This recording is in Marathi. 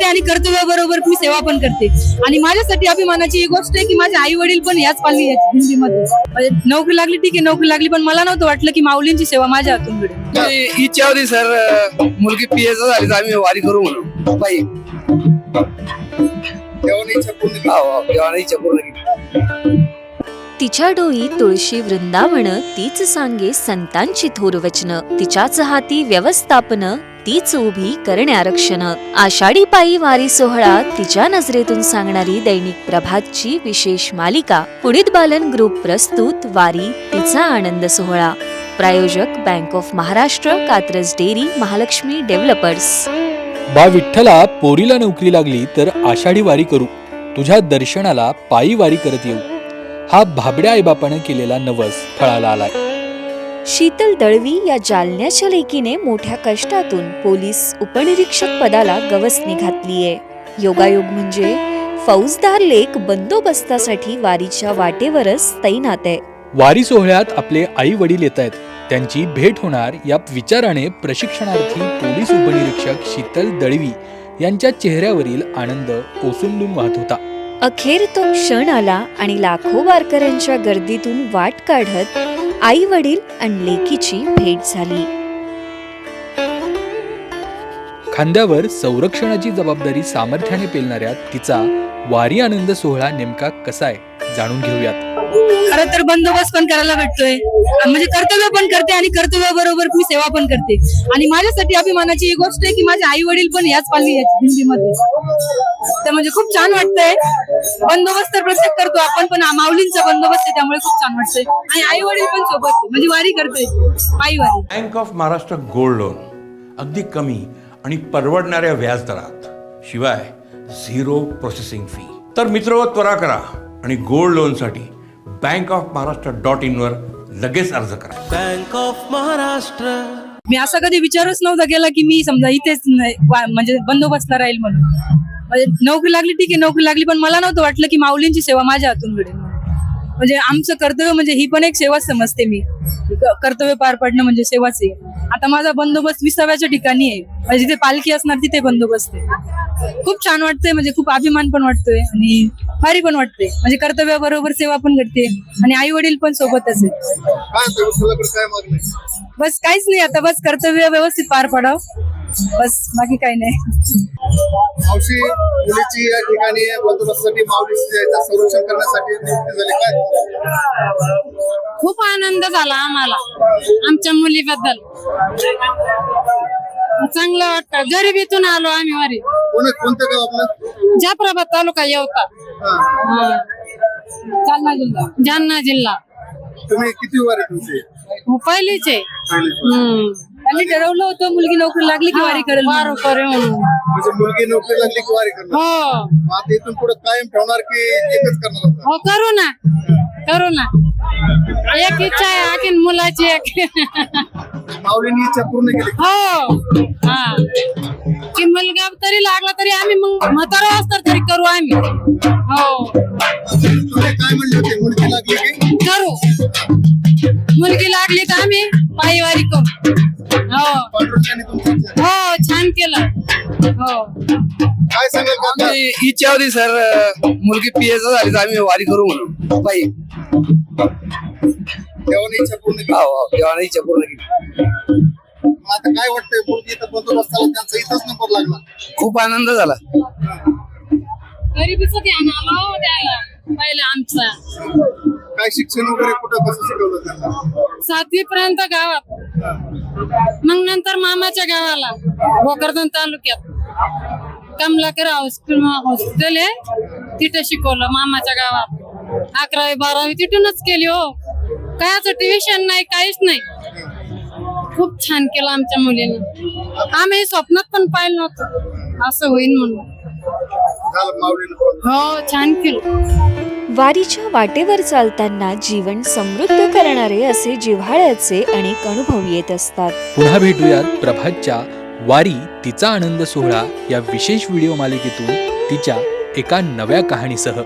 करते आणि कर्तव्याबरोबर मी सेवा पण करते. आणि माझ्यासाठी अभिमानाची ही गोष्ट आहे की माझे आई वडील पण याच पाली हिंदीमध्ये. म्हणजे नोकरी लागली ठीक आहे नोकरी लागली पण मला नव्हतं वाटलं की माऊलींची सेवा माझ्या हातून घडेल. इच्छा होती सर मुलगी पी एच झाली तर आम्ही वारी करू म्हणून. बाई. इच्छा पूर्ण. हो, हो, इच्छा पूर्ण तिच्या डोई तुळशी वृंदावन तीच सांगे संतांची थोर वचन तिच्याच हाती व्यवस्थापन तीच उभी करणे आरक्षण. आषाढी पायी वारी सोहळा तिच्या नजरेतून सांगणारी दैनिक प्रभातची विशेष मालिका. पुढीत बालन ग्रुप प्रस्तुत वारी तिचा आनंद सोहळा. प्रायोजक bank of Maharashtra Katraj dairy Mahalaxmi developers. बा विठ्ठला पोरीला नोकरी लागली तर आषाढी वारी करू. तुझ्या दर्शनाला पायी वारी करत येऊ. हा भाबड्या आईबापानं केलेला नवस फळाला आलाय. शीतल दळवी या जालन्याच्या लेकीने मोठ्या कष्टातून पोलीस उपनिरीक्षक पदाला गवसणी घातलीये. योगायोग म्हणजे फौजदार लेक बंदोबस्तासाठी वारीच्या वाटेवरच तैनात आहे. वारी सोहळ्यात आपले आई वडील येत आहेत. त्यांची भेट होणार या विचाराने प्रशिक्षणार्थी पोलीस उपनिरीक्षक शीतल दळवी यांच्या चेहऱ्यावरील आनंद ओसंडून वाहत होता. अखेर तो क्षण आला आणि लाखो वारकऱ्यांच्या गर्दीतून वाट काढत आई वडील आणि लेकीची भेट झाली. खांद्यावर संरक्षणाची जबाबदारी सामर्थ्याने पेलणाऱ्या तिचा वारी आनंद सोहळा नेमका कसा आहे जाणून घेऊयात. खरं तर बंदोबस्त पण करायला भेटतोय. म्हणजे कर्तव्य पण करते आणि कर्तव्याबरोबर मी सेवा पण करते. आणि माझ्यासाठी अभिमानाची ही गोष्ट आहे की माझे आई वडील पण याच पाली हिंदीमध्ये. तर म्हणजे खूप छान वाटतंय. बंदोबस्त तर प्रत्येक करतो आपण पण माऊलींचा बंदोबस्त आहे त्यामुळे खूप छान वाटतंय. आणि आई वडील पण सोबत. म्हणजे वारी करते पायी वारी bank of Maharashtra gold loan अगदी कमी आणि परवडणाऱ्या व्याजदरात शिवाय झिरो प्रोसेसिंग फी. तर मित्र त्वरा करा आणि गोल्ड लोनसाठी बँक ऑफ महाराष्ट्र डॉट इनवर लगेच अर्ज करा. Bank of Maharashtra. मी असा कधी विचारच नव्हता केला की मी समजा इथेच म्हणजे बंदोबस्तला राहील म्हणून. म्हणजे नोकरी लागली ठीक आहे नोकरी लागली पण मला नव्हतं वाटलं की माऊलींची सेवा माझ्या हातून घडेल. म्हणजे आमचं कर्तव्य म्हणजे ही पण एक सेवाच समजते मी. कर्तव्य पार पाडणं म्हणजे सेवाच आहे. आता माझा बंदोबस्त विसाव्याच्या ठिकाणी आहे. म्हणजे जिथे पालखी असणार तिथे बंदोबस्त आहे. खूप छान वाटतंय म्हणजे खूप अभिमान पण वाटतोय आणि भारी पण वाटते म्हणजे कर्तव्याबरोबर सेवा पण घडते आणि आई वडील पण सोबतच आहे? बस काहीच नाही आता बस कर्तव्य व्यवस्थित पार पाडाव. बस बाकी काही नाही. मावशी मुलीची या ठिकाणी बंदोबस्तासाठी माऊलीची संरक्षण करण्यासाठी नियुक्ती झाली काय? खूप आनंद झाला आम्हाला आमच्या मुलीबद्दल. चांगलं वाटतं. गरिबीतून आलो आम्ही वारी. कोण कोणतं गाव आपलं? जाफराबाद तालुका येवता. हा. जालना जिल्हा. जालना जिल्हा. तुम्ही किती वारी तुमची? हो, पहिलीच. आहे पहिली. हम्म. त्यांनी ठरवलं होतं मुलगी नोकरी लागली की वारी करेल वारू करू म्हणून. म्हणजे मुलगी नोकरी लागली की वारी करणार. हो. मग आता इथून पुढे कायम ठेवणार की एकच करणार आता? हो करू ना. करू ना. एक इच्छा आहे आणखीन मुलाची एक. माऊलींनी इच्छा पूर्ण केली. हो. हा. की मुलगा तरी लागला तरी आम्ही मग म्हातारा असतात तरी करू आम्ही. हो. तुम्ही काय म्हणले होते? मुलगी लागली की? करू. मुलगी लागली तर आम्ही पायवारी करू. हो छान केलं. हो. काय सांगाल काका आमची इच्छा होती सर मुलगी पी एच झाली तर आम्ही वारी करू म्हणून. बाई. देवाने इच्छा पूर्ण केली. हो, हो, देवाने इच्छा पूर्ण केली. मग आता काय वाटतंय मुलगी इथं बंदोबस्ताला त्यांचा इथंच नंबर लागला? खूप आनंद झाला. गरिबीचं ध्यान आलं हो द्यायला पहिलं आमचं. काय शिक्षण वगैरे कुठं कसं शिकवलं त्यांना? सातवी पर्यंत गावात. मग नंतर मामाच्या गावाला भोकरदन तालुक्यात. कमलाकर हॉस्पिटल हॉस्पिटल आहे. तिथे शिकवलं मामाच्या गावात. अकरावी बारावी तिथूनच केली हो. कायच ट्युशन नाही काहीच नाही. खूप छान केलं आमच्या मुलीनं. आम्ही स्वप्नात पण पाहिलं नव्हतं. असं होईल म्हणून. हो छान केलं. वारीच्या वाटेवर चालताना जीवन समृद्ध करणारे असे जिव्हाळ्याचे अनेक अनुभव येत असतात. पुन्हा भेटूयात प्रभातच्या वारी तिचा आनंद सोहळा या विशेष व्हिडिओ मालिकेतून तिच्या एका नव्या कहाणीसह.